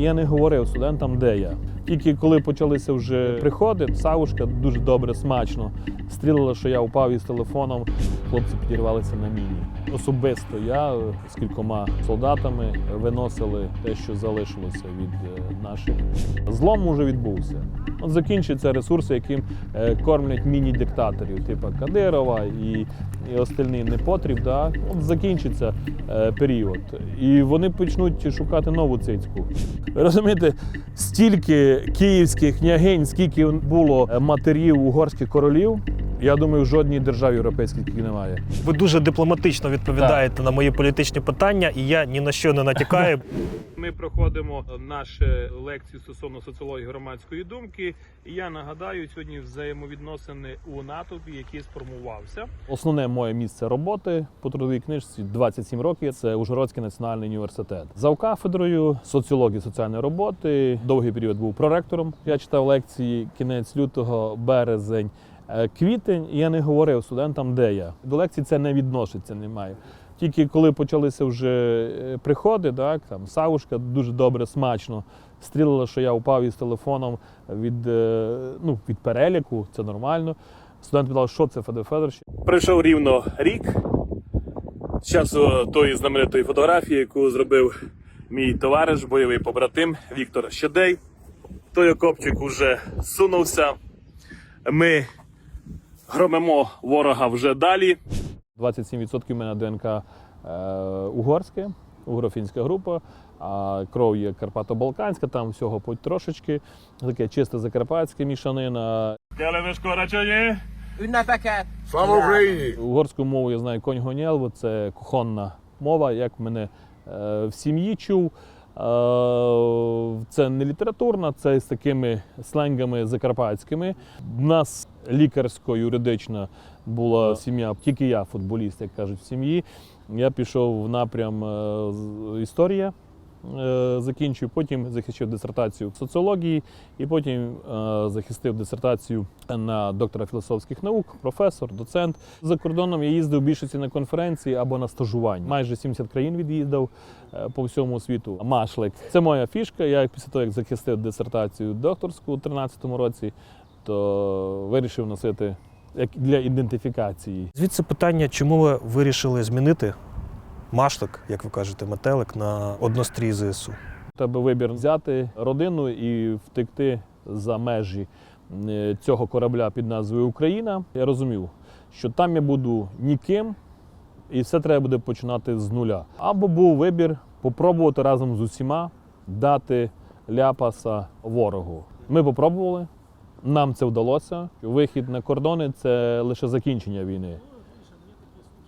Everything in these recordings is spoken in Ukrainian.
і я не говорив студентам, де я. Тільки коли почалися вже приходи, савушка дуже добре, смачно. Стрілила, що я упав із телефоном, хлопці підірвалися на міні. Особисто я з кількома солдатами виносили те, що залишилося від е, наших. Злом вже відбувся. От закінчуються ресурси, яким е, кормлять міні-диктаторів, типу Кадирова і, і остальний непотріб. Да? От закінчиться е, період. І вони почнуть шукати нову цицьку. Розумієте, стільки київських княгинь, скільки було матерів угорських королів, я думаю, в жодній державі європейській таких немає. Ви дуже дипломатично відповідаєте на мої політичні питання, і я ні на що не натякаю. Ми проходимо нашу лекцію стосовно соціології громадської думки. І я нагадаю сьогодні взаємовідносини у натовпі, який сформувався. Основне моє місце роботи по трудовій книжці 27 років. Це Ужгородський національний університет. За кафедрою соціології соціальної роботи. Довгий період був проректором. Я читав лекції кінець лютого, березень. Е, Квітень, і я не говорив студентам, де я. До лекцій це не відноситься, немає. Тільки коли почалися вже е, приходи, так, там Савушка дуже добре, смачно стрілила, що я упав із телефоном від, е, ну, від переліку, це нормально. Студент питав, що це Федор Федорович. Пройшов рівно рік часу тої знаменитої фотографії, яку зробив мій товариш, бойовий побратим Віктор Щедей. Той окопчик уже сунувся. Ми громимо ворога вже далі. 27% в мене ДНК е, угорське, угрофінська група, а кров є Карпато-Балканська, там всього по трошечки. Таке чисте закарпатське мішанина. Слава Україні! Угорську мову я знаю конь гонєлво, це кухонна мова, як мене е, в сім'ї чув. Е, Це не літературна, це з такими сленгами закарпатськими. У нас лікарсько-юридична була сім'я, тільки я футболіст, як кажуть, в сім'ї. Я пішов в напрям е, історія. Е, Закінчив, потім захищав дисертацію в соціології, і потім е, захистив дисертацію на доктора філософських наук, професор, доцент. За кордоном я їздив більшості на конференції або на стажування. Майже 70 країн від'їздив е, по всьому світу. Машлик це моя фішка. Я після того, як захистив дисертацію докторську у 2013 році, то вирішив носити як для ідентифікації. Звідси питання, чому ви вирішили змінити машток, як ви кажете, метелик на однострій ЗСУ? Тебе вибір взяти родину і втекти за межі е, цього корабля під назвою Україна. Я розумів, що там я буду ніким, і все треба буде починати з нуля. Або був вибір попробувати разом з усіма дати ляпаса ворогу. Ми попробували, нам це вдалося. Вихід на кордони це лише закінчення війни.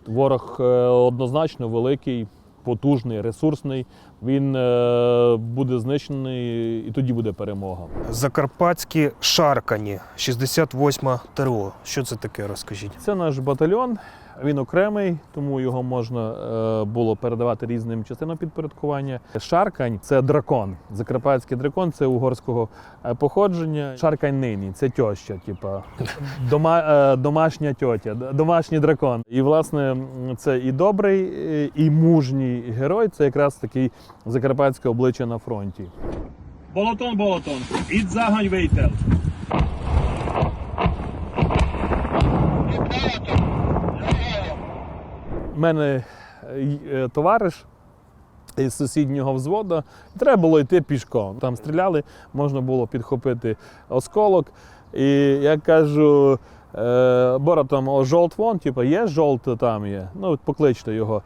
Ворог е, однозначно великий, потужний, ресурсний. Він е, буде знищений і тоді буде перемога. Закарпатські шаркані, 68 ТРО. Що це таке, розкажіть? Це наш батальйон. Він окремий, тому його можна е, було передавати різним частинам підпорядкування. Шаркань це дракон. Закарпатський дракон це угорського е, походження. Шаркань нині це тьоща, типа дома, е, домашня тьотя, домашній дракон. І власне це і добрий, і мужній герой. Це якраз такий закарпатське обличчя на фронті. Болотон, болотон, ід загань вейтел. У мене е, е, товариш із сусіднього взводу. Треба було йти пішком. Там стріляли, можна було підхопити осколок. І я кажу. Е, Бора там о, жолт вон, типу, є жолт там є. Ну, покличте його.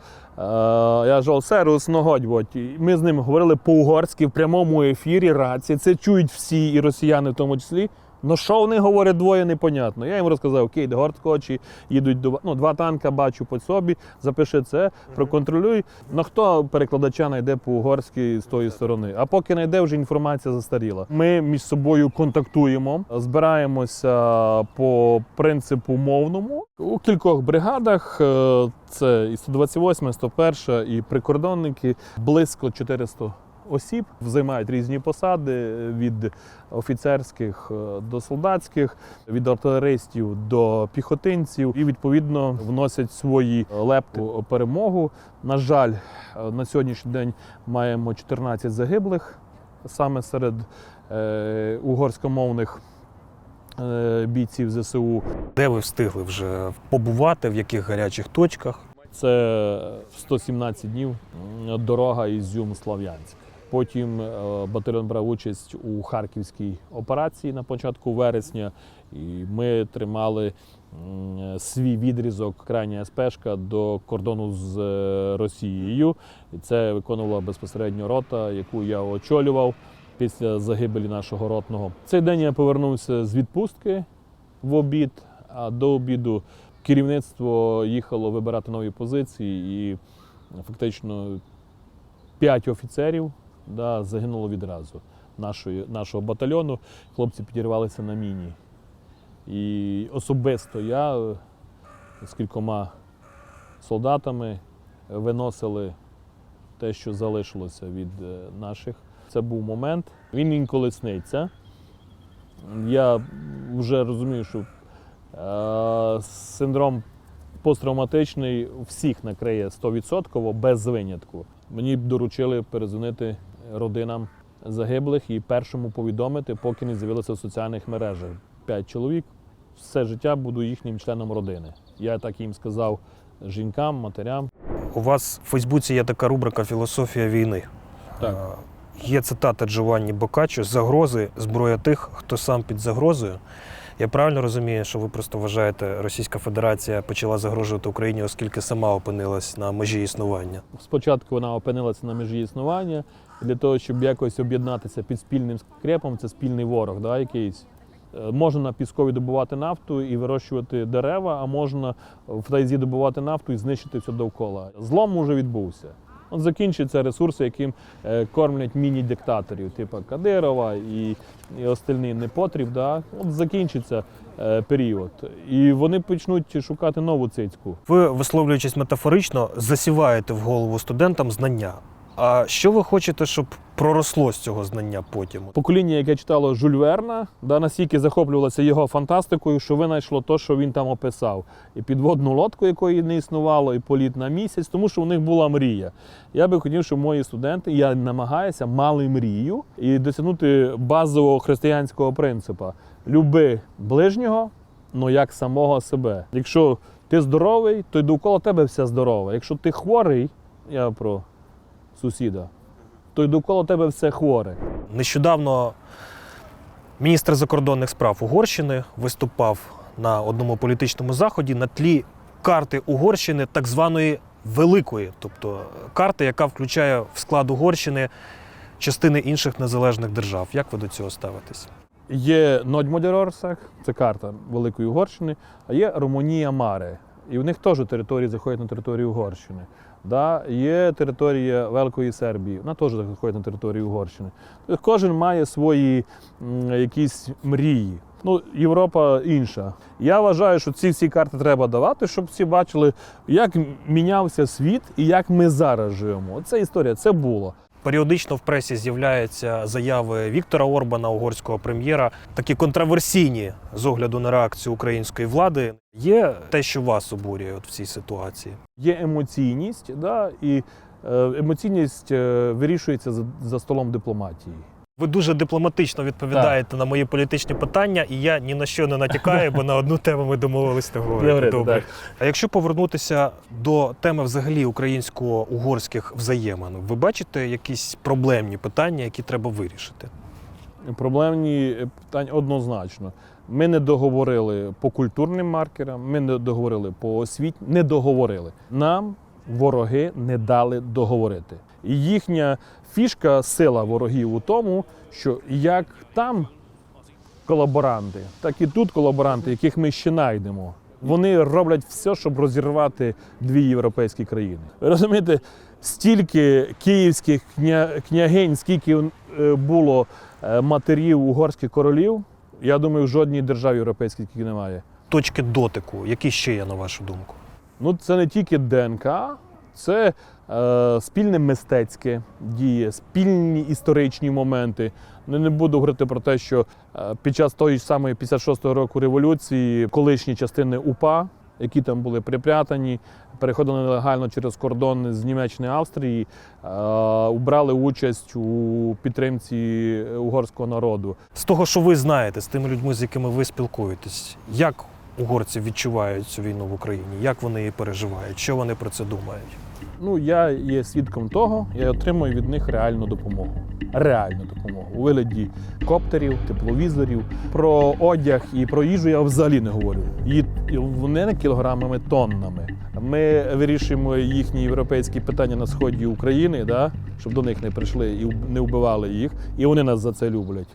Я жолт серус ногодь. От. Ми з ним говорили по-угорськи в прямому ефірі, рації. Це чують всі, і росіяни в тому числі. Ну що вони говорять двоє, непонятно. Я їм розказав, окей, до Горткочі їдуть до ну, два танка, бачу по собі, запиши це, проконтролюй. Ну хто перекладача знайде по-угорськи з тої сторони? А поки знайде, вже інформація застаріла. Ми між собою контактуємо, збираємося по принципу мовному. У кількох бригадах е, це і 128, 101 і прикордонники близько 400 осіб займають різні посади від офіцерських е, до солдатських, від артилеристів до піхотинців, і відповідно вносять свої лепти перемогу. На жаль, е, на сьогоднішній день маємо 14 загиблих саме серед е, угорськомовних е, бійців ЗСУ. Де ви встигли вже побувати, в яких гарячих точках? Це 117 днів дорога Ізюм-Слав'янськ. Потім е, батальйон брав участь у харківській операції на початку вересня, і ми тримали свій відрізок крайня СПшка до кордону з е, Росією. І це виконувала безпосередньо рота, яку я очолював після загибелі нашого ротного. Цей день я повернувся з відпустки в обід, а до обіду керівництво їхало вибирати нові позиції, і фактично п'ять офіцерів да, загинуло відразу нашої, нашого батальйону. Хлопці підірвалися на міні. І особисто я е, з кількома солдатами виносили те, що залишилося від е, наших. Це був момент. Він інколи сниться. Я вже розумію, що Е, Синдром посттравматичний всіх накриє 100% без винятку. Мені б доручили перезвонити родинам загиблих і першому повідомити, поки не з'явилося в соціальних мережах. П'ять чоловік. Все життя буду їхнім членом родини. Я так їм сказав жінкам, матерям. У вас в Фейсбуці є така рубрика Філософія війни. Так. Е, Є цитата Джованні Бокаччо Загрози зброя тих, хто сам під загрозою. Я правильно розумію, що ви просто вважаєте, Російська Федерація почала загрожувати Україні, оскільки сама опинилась на межі існування. Спочатку вона опинилася на межі існування для того, щоб якось об'єднатися під спільним скрепом, це спільний ворог, да, якийсь. Е, Можна на піскові добувати нафту і вирощувати дерева, а можна в тайзі добувати нафту і знищити все довкола. Злом уже відбувся. От закінчуються ресурси, яким е, кормлять міні-диктаторів, типу Кадирова і, і остальний непотріб. Да? От закінчиться е, період. І вони почнуть шукати нову цицьку. Ви, висловлюючись метафорично, засіваєте в голову студентам знання. А що ви хочете, щоб проросло з цього знання потім? Покоління, яке читало Жюль Верна, да, настільки захоплювалося його фантастикою, що винайшло те, що він там описав. І підводну лодку, якої не існувало, і політ на місяць, тому що у них була мрія. Я би хотів, щоб мої студенти, я намагаюся, мали мрію і досягнути базового християнського принципу. Люби ближнього, ну як самого себе. Якщо ти здоровий, то й довкола тебе все здорове. Якщо ти хворий, я про сусіда, то й довкола тебе все хворе. Нещодавно міністр закордонних справ Угорщини виступав на одному політичному заході на тлі карти Угорщини, так званої великої, тобто карти, яка включає в склад Угорщини частини інших незалежних держав. Як ви до цього ставитесь? Є Нодьмодерорсак, це карта Великої Угорщини, а є Румунія Маре. І в них теж території заходять на територію Угорщини. Да? Є територія Великої Сербії, вона теж заходить на територію Угорщини. Тобто кожен має свої якісь мрії. Ну, Європа інша. Я вважаю, що ці всі карти треба давати, щоб всі бачили, як мінявся світ і як ми зараз живемо. Це історія, це було. Періодично в пресі з'являються заяви Віктора Орбана, угорського прем'єра, такі контраверсійні з огляду на реакцію української влади. Є те, що вас обурює от в цій ситуації. Є емоційність, да, і е, емоційність е, вирішується за, за столом дипломатії. Ви дуже дипломатично відповідаєте на мої політичні питання, і я ні на що не натякаю, бо на одну тему ми домовились не. Говорити, Добре. так. А якщо повернутися до теми взагалі українсько-угорських взаємин, ви бачите якісь проблемні питання, які треба вирішити? Проблемні питання однозначно. Ми не договорили по культурним маркерам, ми не договорили по освіті, не договорили. Нам вороги не дали договорити. І їхня фішка, сила ворогів у тому, що як там колаборанти, так і тут колаборанти, яких ми ще знайдемо. Вони роблять все, щоб розірвати дві європейські країни. Ви розумієте, стільки київських кня... княгинь, скільки е, було е, матерів угорських королів, я думаю, в жодній державі європейській таких немає. Точки дотику, які ще є на вашу думку? Ну, це не тільки ДНК, це е, спільне мистецьке діє, спільні історичні моменти. Ну, не буду говорити про те, що е, під час тої самої 56-го року революції колишні частини УПА які там були припрятані, переходили нелегально через кордон з Німеччини Австрії, е, брали участь у підтримці угорського народу. З того, що ви знаєте, з тими людьми, з якими ви спілкуєтесь, як угорці відчувають цю війну в Україні, як вони її переживають, що вони про це думають? Ну, я є свідком того, я отримую від них реальну допомогу. Реальну допомогу у вигляді коптерів, тепловізорів. Про одяг і про їжу я взагалі не говорю. І вони не кілограмами, тоннами. Ми вирішуємо їхні європейські питання на сході України, да? щоб до них не прийшли і не вбивали їх. І вони нас за це люблять.